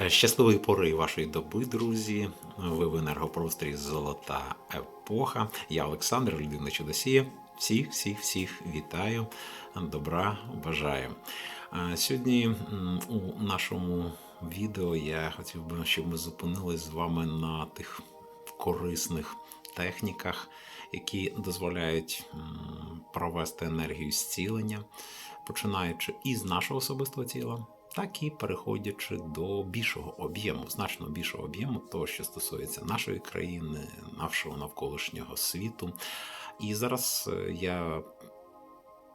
Е, Щасливої пори вашої доби, друзі. Ви в енергопросторі Золота епоха. Я Олександр, людина чудосія. Всіх, всіх, всіх вітаю, добра бажаю. Е, Сьогодні у нашому відео я хотів би, щоб ми зупинились з вами на тих корисних техніках, які дозволяють провести енергію зцілення, починаючи із нашого особистого тіла, так і переходячи до більшого об'єму, значно більшого об'єму, того, що стосується нашої країни, нашого навколишнього світу. І зараз е, я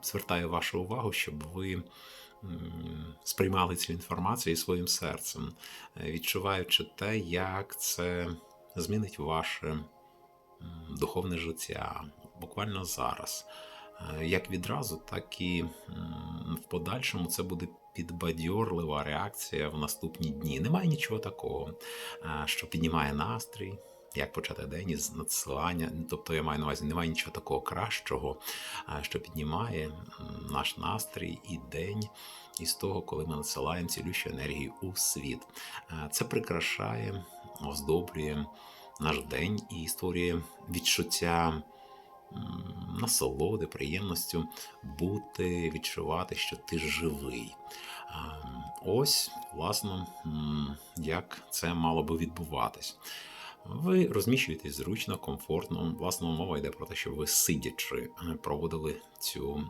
звертаю вашу увагу, щоб ви сприймали цю інформацію своїм серцем, е, відчуваючи те, як це змінить ваше духовне життя буквально зараз. Е, Як відразу, так і в подальшому це буде підбадьорлива реакція в наступні дні. Немає нічого такого, е, що піднімає настрій. Як почати день із надсилання? Тобто я маю на увазі, немає нічого такого кращого, е, що піднімає наш настрій і день із того, коли ми надсилаємо цілющу енергію у світ. Це прикрашає, оздоблює наш день і створює відчуття насолоди, приємністю бути, відчувати, що ти живий. Ось, власне, як це мало би відбуватись. Ви розміщуєтесь зручно, комфортно. Власне, мова йде про те, що ви сидячи проводили цю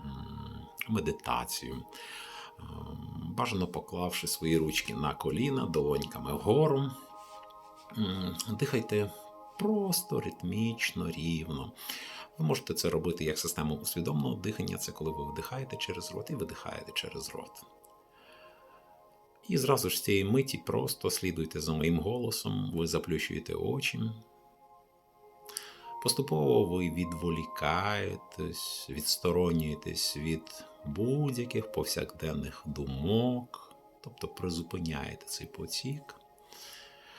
медитацію. Е, Бажано поклавши свої ручки на коліна, долоньками вгору. Дихайте просто, ритмічно, рівно. Ви можете це робити як систему усвідомленого дихання, це коли ви вдихаєте через рот і видихаєте через рот. І зразу ж з цієї миті просто слідуйте за моїм голосом, ви заплющуєте очі. Поступово ви відволікаєтесь, відсторонюєтесь від будь-яких повсякденних думок, тобто призупиняєте цей потік.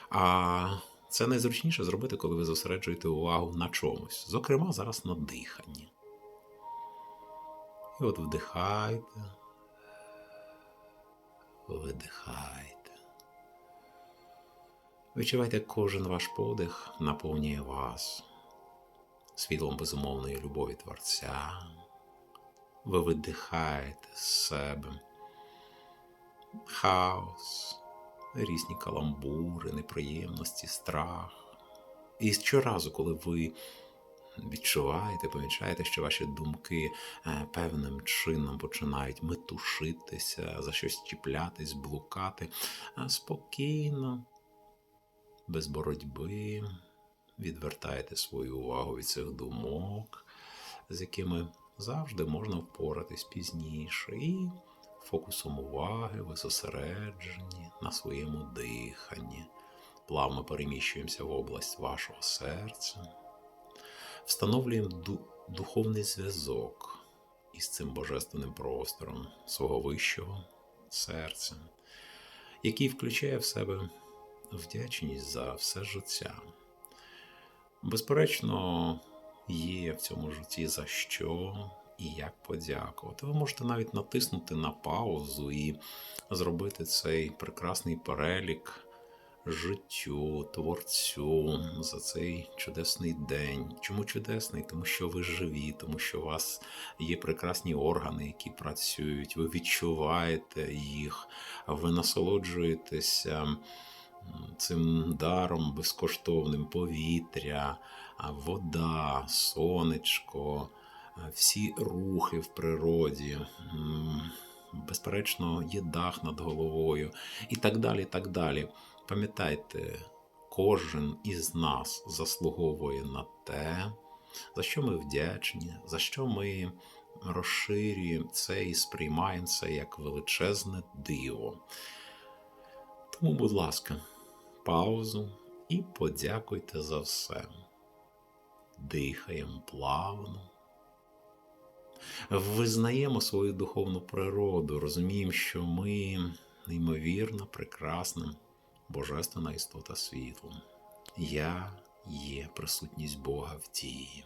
А це найзручніше зробити, коли ви зосереджуєте увагу на чомусь, зокрема, зараз на диханні. І от вдихайте, видихайте. Відчувайте, кожен ваш подих наповнює вас світлом безумовної любові Творця. Ви видихаєте з себе хаос, різні каламбури, неприємності, страх. І щоразу, коли ви відчуваєте, помічаєте, що ваші думки е, певним чином починають метушитися, за щось чіплятись, блукати, спокійно, без боротьби, відвертаєте свою увагу від цих думок, з якими завжди можна впоратись пізніше. І фокусом уваги ви зосереджені на своєму диханні. Плавно переміщуємося в область вашого серця, встановлюємо ду- духовний зв'язок із цим божественним простором свого вищого серця, який включає в себе вдячність за все життя. Безперечно, є в цьому житті за що і як подякувати. Ви можете навіть натиснути на паузу і зробити цей прекрасний перелік життю, творцю за цей чудесний день. Чому чудесний? Тому що ви живі, тому що у вас є прекрасні органи, які працюють, ви відчуваєте їх, ви насолоджуєтеся цим даром безкоштовним повітря, вода, сонечко, всі рухи в природі. Безперечно, є дах над головою і так далі. і так далі. Пам'ятайте, кожен із нас заслуговує на те, за що ми вдячні, за що ми розширюємо це і сприймаємо це як величезне диво. Тому, будь ласка, паузу і подякуйте за все. Дихаємо плавно. Визнаємо свою духовну природу, розуміємо, що ми неймовірно прекрасна, божественна істота світу. Я є присутність Бога в дії.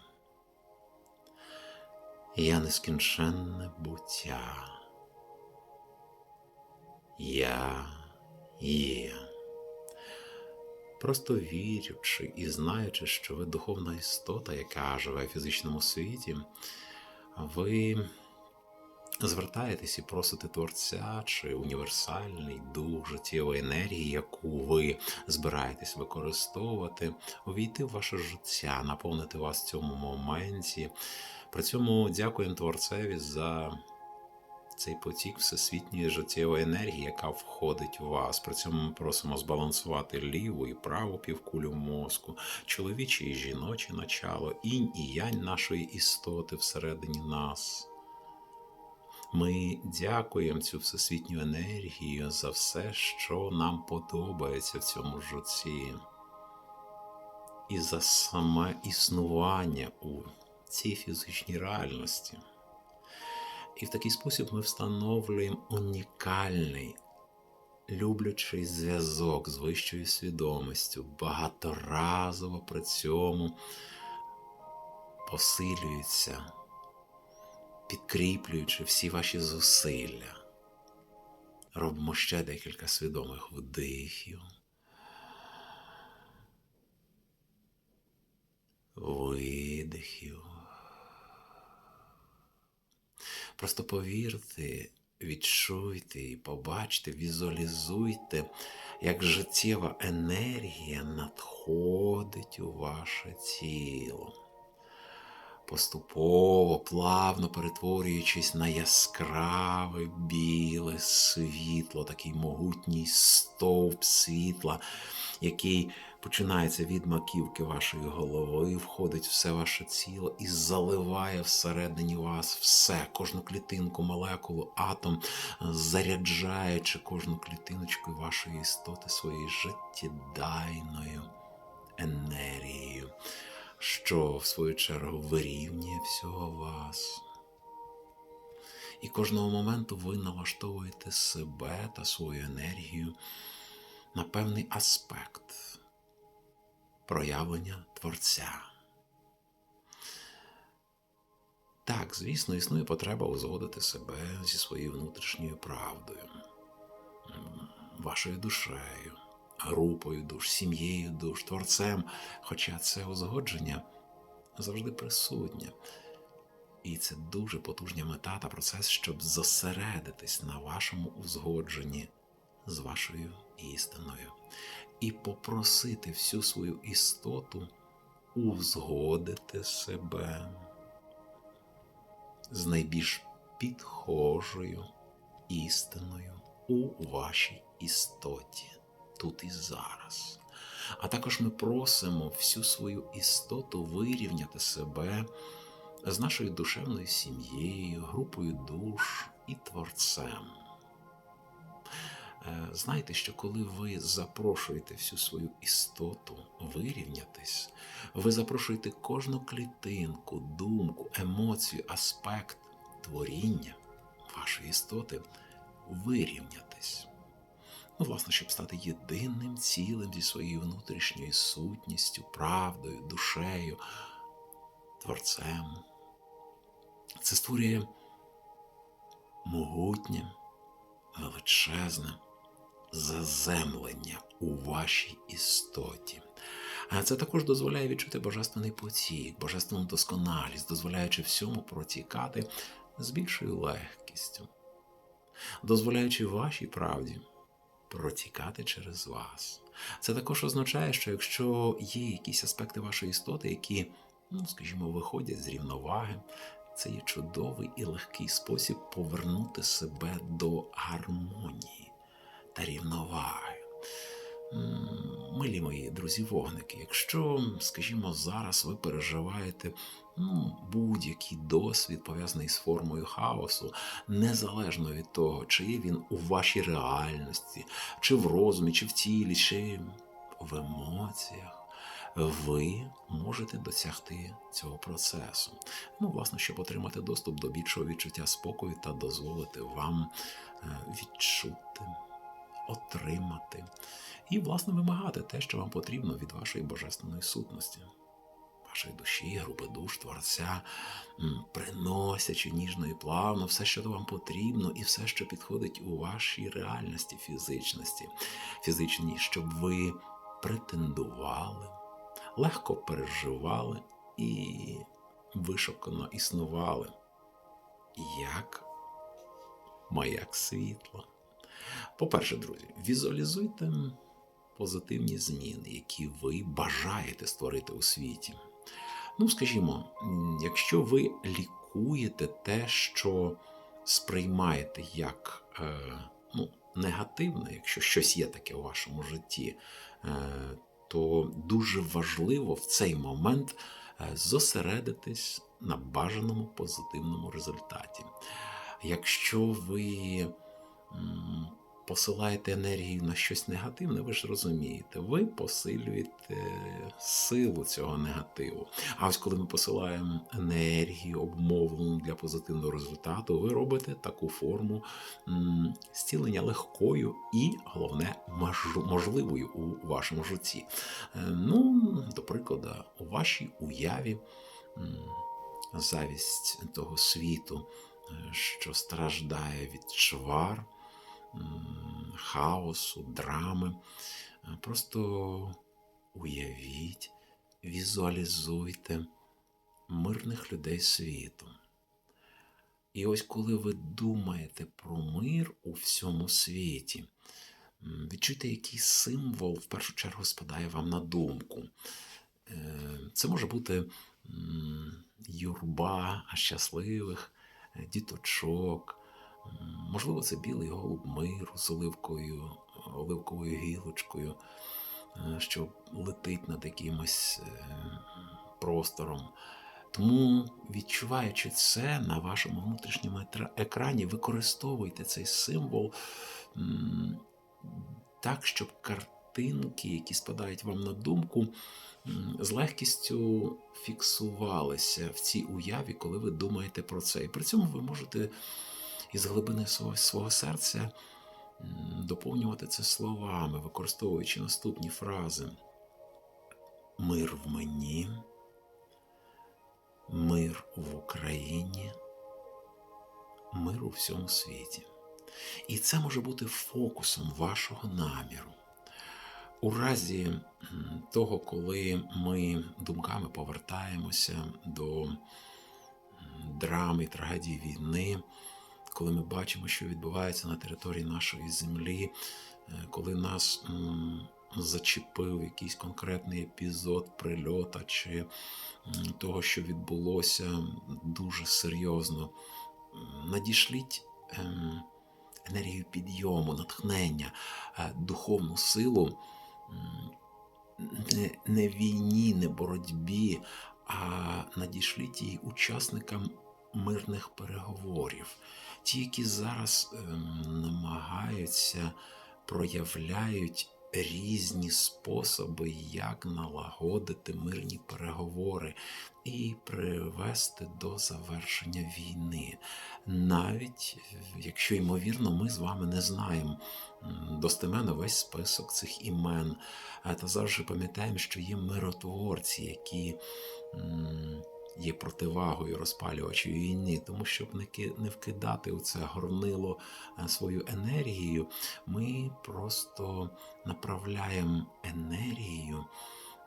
Я нескінченне буття. Я є. просто вірячи і знаючи, що ви духовна істота, яка живе в фізичному світі, ви звертаєтесь і просите Творця чи універсальний дух життєвої енергії, яку ви збираєтесь використовувати, увійти в ваше життя, наповнити вас в цьому моменті. При цьому дякуємо Творцеві за цей потік всесвітньої життєвої енергії, яка входить у вас. При цьому ми просимо збалансувати ліву і праву півкулю мозку, чоловіче і жіноче начало, інь і янь нашої істоти всередині нас. Ми дякуємо цю всесвітню енергію за все, що нам подобається в цьому житті, і за саме існування у цій фізичній реальності. І в такий спосіб ми встановлюємо унікальний, люблячий зв'язок з вищою свідомістю, багаторазово при цьому посилюється, підкріплюючи всі ваші зусилля. Робимо ще декілька свідомих вдихів. Видихів. Просто повірте, відчуйте і побачте, візуалізуйте, як життєва енергія надходить у ваше тіло. Поступово, плавно перетворюючись на яскраве біле світло, такий могутній стовп світла, який починається від маківки вашої голови, входить все ваше тіло і заливає всередині вас все, кожну клітинку, молекулу, атом, заряджаючи кожну клітиночку вашої істоти своєю життєдайною енергією, що в свою чергу вирівнює всього вас. І кожного моменту ви налаштовуєте себе та свою енергію на певний аспект проявлення Творця. Так, звісно, існує потреба узгодити себе зі своєю внутрішньою правдою, вашою душею, групою душ, сім'єю душ, творцем, хоча це узгодження завжди присутнє. І це дуже потужна мета та процес, щоб зосередитись на вашому узгодженні з вашою істиною і попросити всю свою істоту узгодити себе з найбільш підхожою істиною у вашій істоті, тут і зараз. А також ми просимо всю свою істоту вирівняти себе з нашою душевною сім'єю, групою душ і творцем. Е, Знайте, що коли ви запрошуєте всю свою істоту вирівнятись, ви запрошуєте кожну клітинку, думку, емоцію, аспект творіння вашої істоти вирівнятись. Ну, власне, щоб стати єдиним цілим зі своєю внутрішньою сутністю, правдою, душею, творцем. Це створює могутнє, величезне заземлення у вашій істоті. А це також дозволяє відчути божественний потік, божественну досконалість, дозволяючи всьому протікати з більшою легкістю, дозволяючи вашій правді протікати через вас. Це також означає, що якщо є якісь аспекти вашої істоти, які, ну, скажімо, виходять з рівноваги, це є чудовий і легкий спосіб повернути себе до гармонії та рівноваги. Милі мої друзі, вогники, якщо, скажімо, зараз ви переживаєте ну, будь-який досвід, пов'язаний з формою хаосу, незалежно від того, чи є він у вашій реальності, чи в розумі, чи в тілі, чи в емоціях, ви можете досягти цього процесу. Ну, власне, щоб отримати доступ до більшого відчуття спокою та дозволити вам е, відчути, отримати і, власне, вимагати те, що вам потрібно від вашої божественної сутності. Вашої душі, групи душ, творця, приносячи ніжно і плавно все, що вам потрібно, і все, що підходить у вашій реальності, фізичності, фізичній, щоб ви претендували, легко переживали і вишукано існували як маяк світла. По-перше, друзі, візуалізуйте позитивні зміни, які ви бажаєте створити у світі. Ну, скажімо, якщо ви лікуєте те, що сприймаєте як е, ну, негативне, якщо щось є таке у вашому житті, е, то дуже важливо в цей момент е, зосередитись на бажаному позитивному результаті. Якщо ви посилаєте енергію на щось негативне, ви ж розумієте, ви посилюєте силу цього негативу. А ось коли ми посилаємо енергію, обмовлену для позитивного результату, ви робите таку форму зцілення легкою і, головне, можливою у вашому житті. Е, Ну, до прикладу, у вашій уяві завість того світу, е, що страждає від чвар, хаосу, драми. Просто уявіть, візуалізуйте мирних людей світу. І ось коли ви думаєте про мир у всьому світі, відчуйте, який символ в першу чергу спадає вам на думку. Е, Це може бути юрба щасливих е, діточок. Можливо, це білий голуб миру з оливкою, оливковою гілочкою, е, що летить над якимось е, простором. Тому, відчуваючи це на вашому внутрішньому екрані, використовуйте цей символ так, щоб картинки, які спадають вам на думку, з легкістю фіксувалися в цій уяві, коли ви думаєте про це. І при цьому ви можете із глибини свого, свого серця доповнювати це словами, використовуючи наступні фрази: Мир в мені, мир в Україні, мир у всьому світі. І це може бути фокусом вашого наміру. У разі того, коли ми думками повертаємося до драми, трагедії війни, коли ми бачимо, що відбувається на території нашої землі, е, коли нас зачепив якийсь конкретний епізод прильота чи того, що відбулося дуже серйозно, надішліть ем, енергію підйому, натхнення, е, духовну силу не, не війні, не боротьбі, а надішліть її учасникам мирних переговорів. Ті, які зараз ем, намагаються, проявляють різні способи, як налагодити мирні переговори і привести до завершення війни. Навіть е, якщо ймовірно, ми з вами не знаємо достеменно весь список цих імен, та завжди пам'ятаємо, що є миротворці, які є противагою розпалювачів війни, тому щоб не вкидати у це горнило е, свою енергію, ми просто направляємо енергію.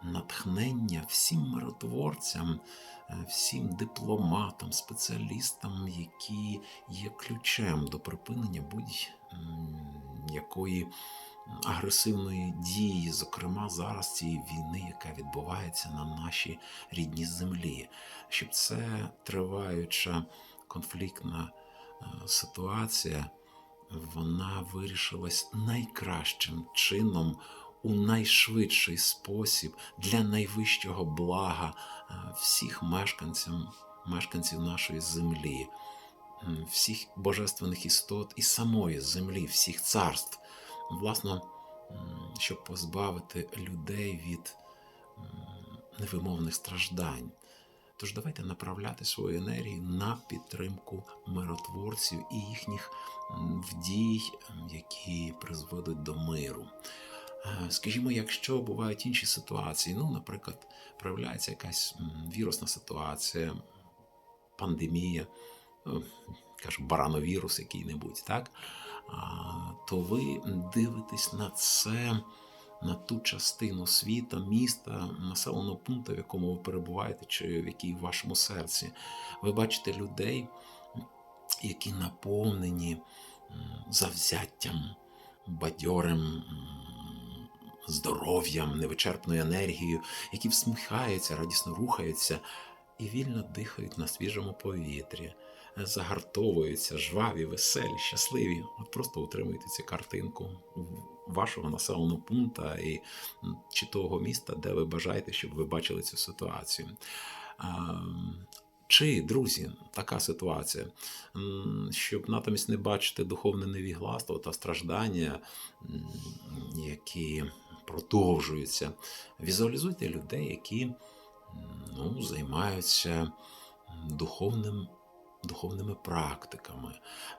Натхнення всім миротворцям, е, всім дипломатам, спеціалістам, які є ключем до припинення будь-якої агресивної дії, зокрема зараз цієї війни, яка відбувається на нашій рідній землі, щоб це триваюча конфліктна е, ситуація, вона вирішилась найкращим чином. У найшвидший спосіб для найвищого блага е, всіх мешканців, мешканців нашої землі, всіх божественних істот і самої землі, всіх царств, власне, м, щоб позбавити людей від невимовних страждань. Тож давайте направляти свою енергію на підтримку миротворців і їхніх вдій, які призводять до миру. Е, Скажімо, якщо бувають інші ситуації, ну, наприклад, проявляється якась вірусна ситуація, пандемія, ну, кажу, барановірус який-небудь, так? То ви дивитесь на це на ту частину світа, міста, населеного пункту, в якому ви перебуваєте, чи в якій в вашому серці. Ви бачите людей, які наповнені завзяттям, бадьорим. Здоров'ям, невичерпною енергією, які всміхаються, радісно рухаються і вільно дихають на свіжому повітрі, загартовуються, жваві, веселі, щасливі. От просто утримуйте цю картинку вашого населеного пункту і чи того міста, де ви бажаєте, щоб ви бачили цю ситуацію. Чи, друзі, така ситуація, щоб натомість не бачити духовне невігластво та страждання, які продовжуються, візуалізуйте людей, які ну, займаються духовним, духовними практиками,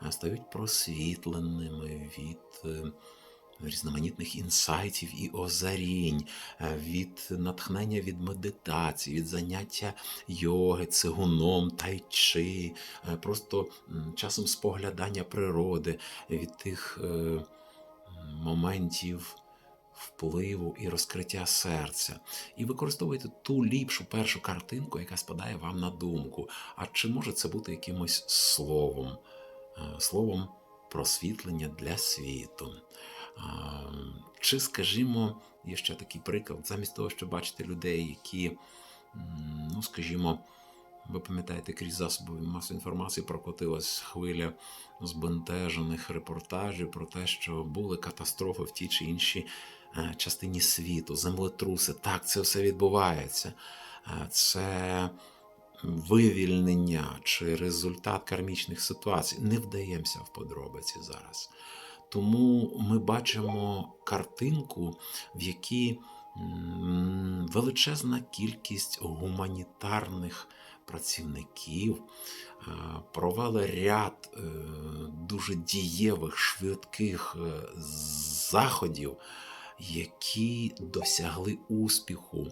стають просвітленими від е, різноманітних інсайтів і озарінь, е, від натхнення від медитації, від заняття йоги, цигуном, тайчи, е, просто часом споглядання природи, від тих е, моментів впливу і розкриття серця. І використовуйте ту ліпшу першу картинку, яка спадає вам на думку. А чи може це бути якимось словом, е, словом просвітлення для світу? Чи, скажімо, є ще такий приклад, замість того, щоб бачити людей, які, ну, скажімо, ви пам'ятаєте, крізь засоби масової інформації прокотилась хвиля збентежених репортажів про те, що були катастрофи в тій чи іншій е, частині світу, землетруси. Так, це все відбувається. Е, Це вивільнення чи результат кармічних ситуацій. Не вдаємося в подробиці зараз. Тому ми бачимо картинку, в якій величезна кількість гуманітарних працівників е, провели ряд е, дуже дієвих, швидких е, заходів, які досягли успіху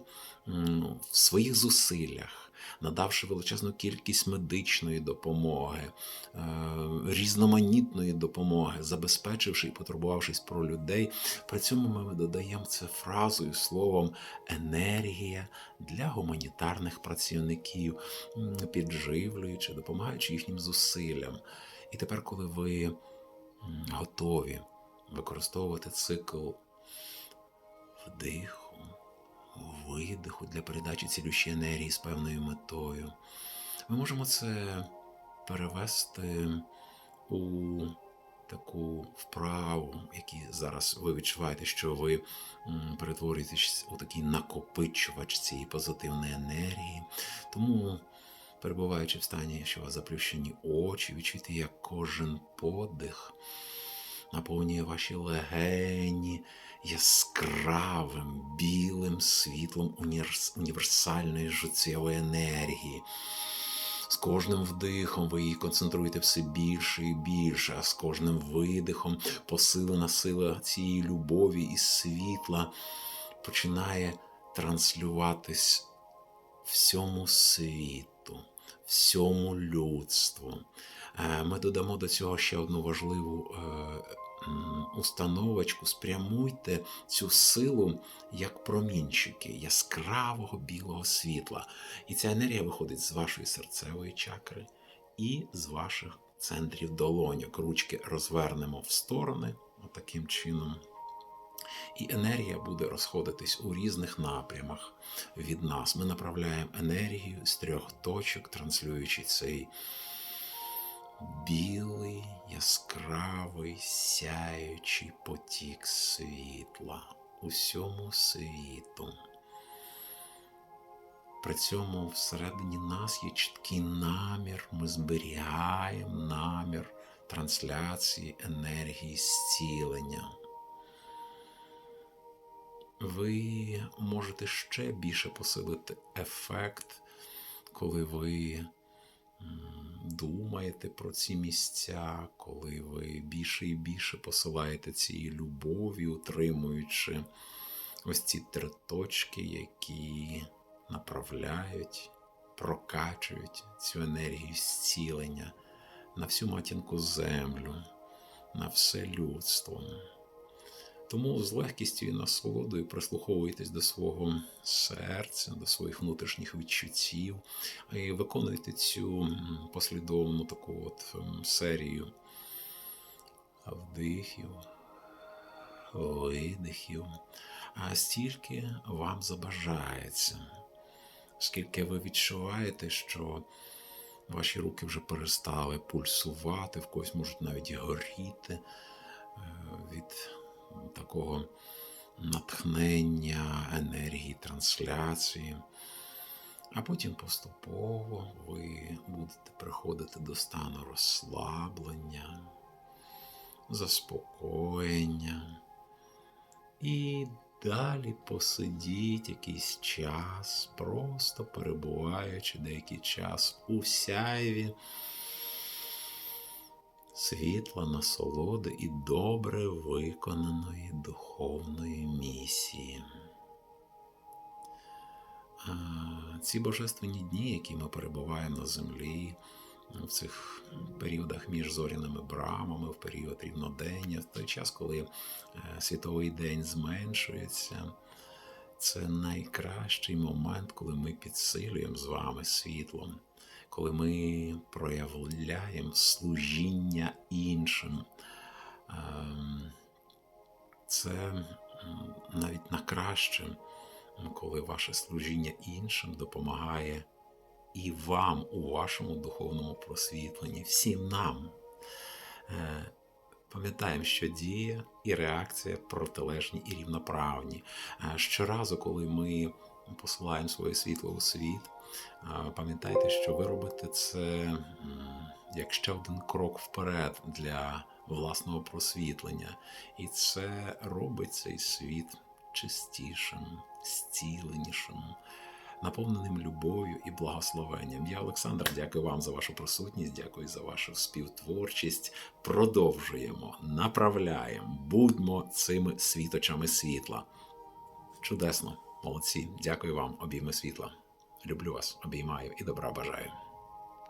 в своїх зусиллях. Надавши величезну кількість медичної допомоги, е, різноманітної допомоги, забезпечивши і потурбувавшись про людей, при цьому ми додаємо це фразою, словом енергія для гуманітарних працівників, підживлюючи, допомагаючи їхнім зусиллям. І тепер, коли ви готові використовувати цикл вдиху, видиху для передачі цілющої енергії з певною метою, ми можемо це перевести у таку вправу, які зараз ви відчуваєте, що ви перетворюєтесь у такий накопичувач цієї позитивної енергії. Тому, перебуваючи в стані, що у вас заплющені очі, відчуйте, як кожен подих наповнює ваші легені яскравим білим світлом універсальної життєвої енергії. З кожним вдихом ви її концентруєте все більше і більше, а з кожним видихом посилена сила цієї любові і світла починає транслюватись всьому світу, всьому людству. Е, Ми додамо до цього ще одну важливу е, установочку. Спрямуйте цю силу як промінчики яскравого білого світла. І ця енергія виходить з вашої серцевої чакри і з ваших центрів долоньок. Ручки розвернемо в сторони, отаким чином. І енергія буде розходитись у різних напрямах від нас. Ми направляємо енергію з трьох точок, транслюючи цей білий, яскравий, сяючий потік світла усьому світу. При цьому всередині нас є чіткий намір, ми зберігаємо намір трансляції енергії зцілення. Ви можете ще більше посилити ефект, коли ви думаєте про ці місця, коли ви більше і більше посилаєте цієї любові, утримуючи ось ці три точки, які направляють, прокачують цю енергію зцілення на всю матінку землю, на все людство. Тому з легкістю і насолодою прислуховуйтесь до свого серця, до своїх внутрішніх відчуттів і виконуйте цю послідовну таку от ем, серію вдихів, видихів, а стільки вам забажається, скільки ви відчуваєте, що ваші руки вже перестали пульсувати, в когось можуть навіть горіти е, від такого натхнення, енергії трансляції. А потім поступово ви будете приходити до стану розслаблення, заспокоєння. І далі посидіть якийсь час, просто перебуваючи деякий час у сяйві світла, насолоди і добре виконаної духовної місії. Ці божественні дні, які ми перебуваємо на землі, в цих періодах між зоряними брамами, в період рівнодення, в той час, коли е, світовий день зменшується, це найкращий момент, коли ми підсилюємо з вами світлом, коли ми проявляємо служіння іншим. Ем, Це навіть на краще, коли ваше служіння іншим допомагає і вам у вашому духовному просвітленні, всім нам. Е, Пам'ятаємо, що дія і реакція протилежні і рівноправні. Е, Щоразу, коли ми посилаємо своє світло у світ, пам'ятайте, що ви робите це як ще один крок вперед для власного просвітлення. І це робить цей світ чистішим, зціленішим наповненим любов'ю і благословенням. Я, Олександр, дякую вам за вашу присутність, дякую за вашу співтворчість. Продовжуємо, направляємо, будьмо цими світочами світла. Чудесно, молодці. Дякую вам, обійми світла. Люблю вас, обіймаю і добра бажаю.